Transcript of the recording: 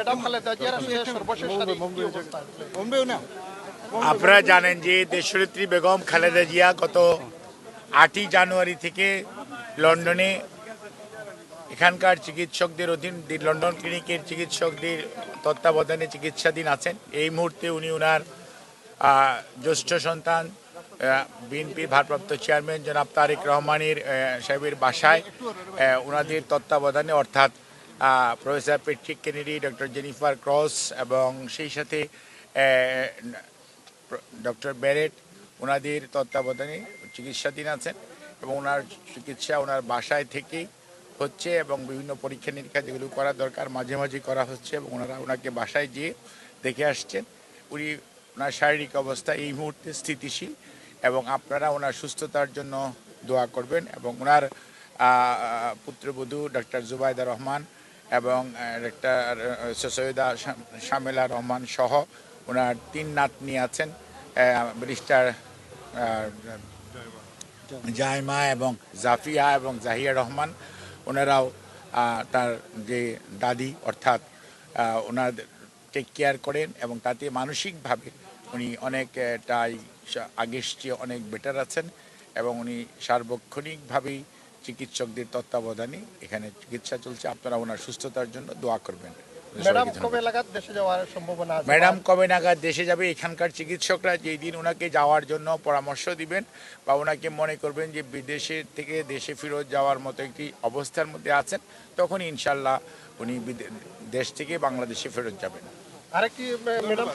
Madam Khaleda জিয়ার সর্বশেষ? আপনারা জানেন যে দেশনেত্রী বেগম খালেদা জিয়া গত আটই জানুয়ারি থেকে লন্ডনে এখানকার চিকিৎসকদের অধীন দি- লন্ডন ক্লিনিকের চিকিৎসকদের তত্ত্বাবধানে চিকিৎসাধীন আছেন। এই মুহূর্তে উনি ওনার জ্যেষ্ঠ সন্তান বিএনপি ভারপ্রাপ্ত চেয়ারম্যান জনাব তারেক রহমানের সাহেবের বাসায় ওনাদের তত্ত্বাবধানে অর্থাৎ professor Patrick Kennedy doctor Jennifer Cross এবং সেই সাথে ডক্টর ব্যারেট ওনাদের তত্ত্বাবধানে চিকিৎসাধীন আছেন এবং ওনার চিকিৎসা ওনার বাসায় থেকেই হচ্ছে এবং বিভিন্ন পরীক্ষা নিরীক্ষা যেগুলো করা দরকার মাঝে মাঝে করা হচ্ছে এবং ওনারা ওনাকে বাসায় গিয়ে দেখে আসছেন। উনি ওনার শারীরিক অবস্থা এই মুহূর্তে স্থিতিশীল এবং আপনারা ওনার সুস্থতার জন্য দোয়া করবেন এবং ওনার পুত্রবধূ ডক্টর জুবাইদা রহমান এবং ডাক্তার সৈয়দা শাম- শামেলা রহমান সহ ওনার তিন নাতনি আছেন ব্যারিস্টার জাইমা এবং জাফিয়া এবং জাহিয়া রহমান। ওনারাও তার যে দাদি, অর্থাৎ ওনার টেক কেয়ার করেন এবং তাতে মানসিকভাবে উনি অনেকটাই আগের চেয়ে অনেক বেটার আছেন এবং উনি সার্বক্ষণিকভাবেই চিকিৎসকদের তত্ত্বাবধানে এখানে চিকিৎসা চলছে। আপনারা ওনার সুস্থতার জন্য দোয়া করবেন। ম্যাডাম কবে নাগাদ দেশে যাবে? এখানকার চিকিৎসকরা যেই দিন ওনাকে যাওয়ার জন্য পরামর্শ দিবেন বা ওনাকে মনে করবেন যে বিদেশে থেকে দেশে ফেরত যাওয়ার মতো একটি অবস্থার মধ্যে আছেন তখন ইনশাল্লাহ উনি দেশ থেকে বাংলাদেশে ফেরত যাবেন। আরেকটি ম্যাডাম